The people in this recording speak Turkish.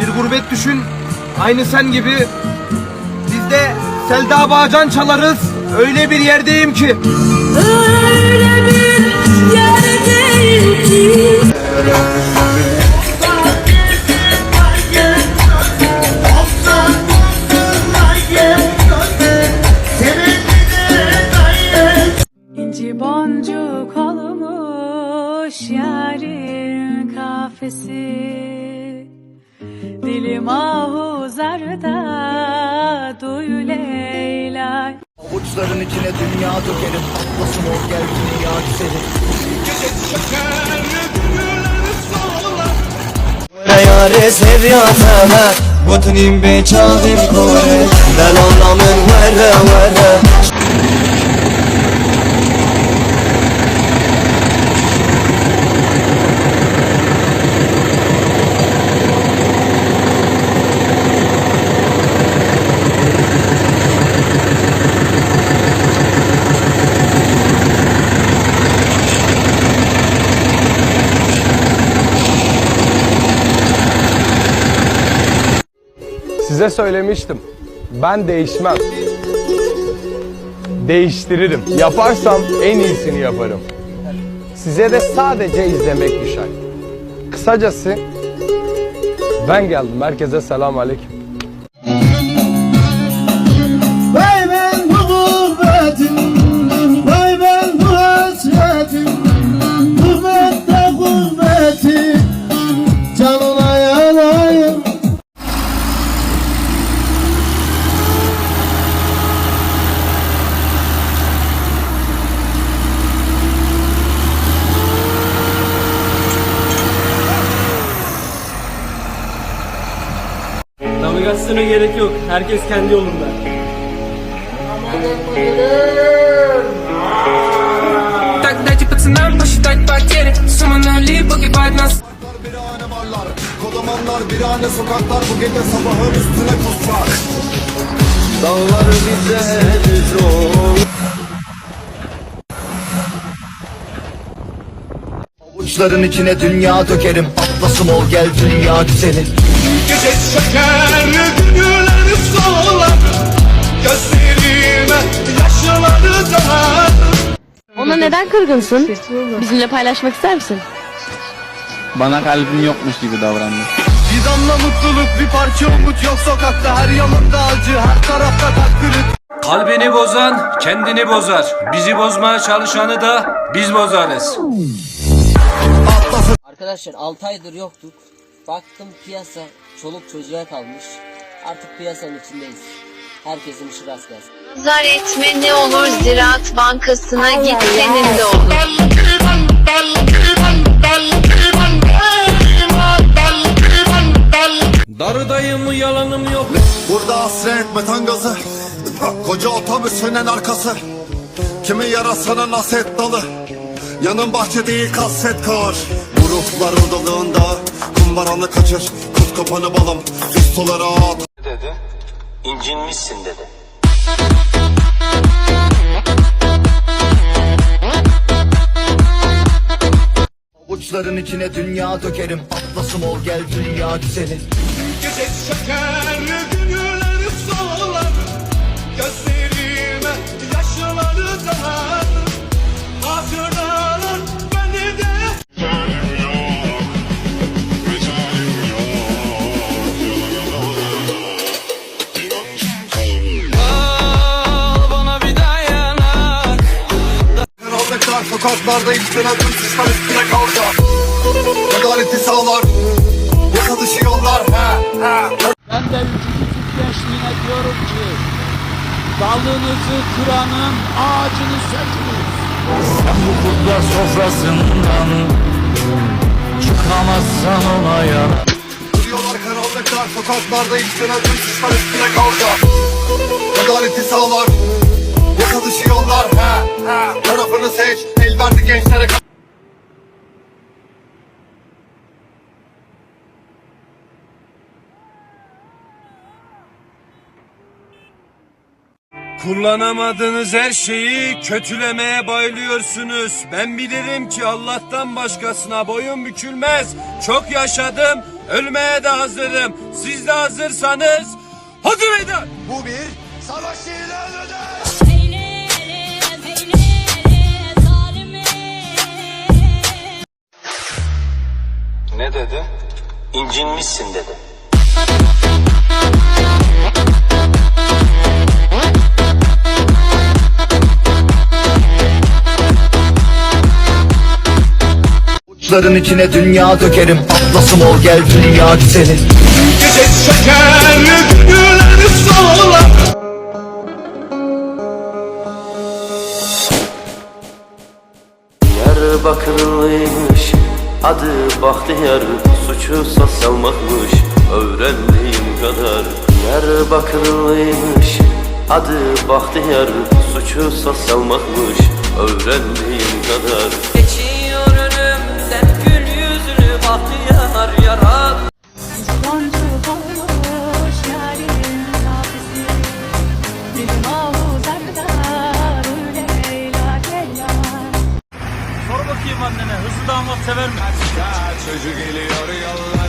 Bir gurbet düşün, aynı sen gibi. Biz de Selda Bağcan çalarız, öyle bir yerdeyim ki. Öyle bir yerdeyim ki. İnci boncuk olmuş yarın kafesi. Dilim ahuzarda duy Leyla Avuçların içine dünya dökerim. Atlasım o gergini yağ serin Yare seviyatana Botunim be çaldım kore Ben anlamın vere vere Size söylemiştim, ben değişmem. Değiştiririm. Yaparsam en iyisini yaparım. Size de sadece izlemek düşer. Kısacası ben geldim. Herkese selam aleyküm. Navigasyona gerek yok. Herkes kendi yolunda. Так, дайте пацанам посчитать потери Сумма нули, погибает нас Birane varlar Kodamanlar birane sokaklar Bu gece sabahın üstüne kuslar Dağlar bize düz ol Uçların içine dünya dökerim Atlasım ol gel dünya güzeli Gece çeker neden kırgınsın? Bizimle paylaşmak ister misin? Bana kalbin yokmuş gibi davrandı. Bir damla mutluluk bir parça umut yok sokakta Her yanımda acı her tarafta kalp Kalbini bozan kendini bozar. Bizi bozmaya çalışanı da biz bozarız. Arkadaşlar 6 aydır yoktuk. Baktım piyasa çoluk çocuğa kalmış. Artık piyasanın içindeyiz. Herkesin işi rast gelsin. Zar etme ne olur Ziraat Bankası'na git senin de olur. Darıdayım yalanım yok. Burada hasret metan gazı Koca otobüsünün arkası Kimi yarasının aset dalı Yanın bahçe değil kasvet kar Bu ruhlar odalığında Kumbaranı kaçır Kuz kapanı balım Üstolara at İncinmişsin dedi. Uçların içine dünya dökerim. Atlasım ol gel dünya güzeli Gece çeker sokaklarda içten adım Sistem üstüne kalacak Adaleti sağlar Yasa dışı yollar he, he. Ben de ülkücü gençliğine diyorum ki dalınızı kıranın ağacını sökünüz. Sen bu kurtlar sofrasından Çıkamazsan olaya Duruyorlar karanlıklar sokaklarda içten adım Sistem üstüne kalacak Adaleti sağlar Yasa dışı Kullanamadığınız her şeyi kötülemeye bayılıyorsunuz. Ben bilirim ki Allah'tan başkasına boyun bükülmez. Çok yaşadım, ölmeye de hazırım. Siz de hazırsanız hadi meydan. Bu bir savaş ilanıdır Ne dedi? İncinmişsin dedi. Uçların içine dünya dökerim. Atlasım ol gel dünya güzeli. Gece şeker gönüller solar Diyarbakırlıymış Adı Bahtiyar Suçu salmakmış Öğrendiğim kadar. Diyarbakırlıymış Adı Bahtiyar Suçu salmakmış Öğrendiğim kadar. Geçiyor Leyla Leyla Sor bakayım annene hızlı damat sever mi? Çocuk geliyor yollar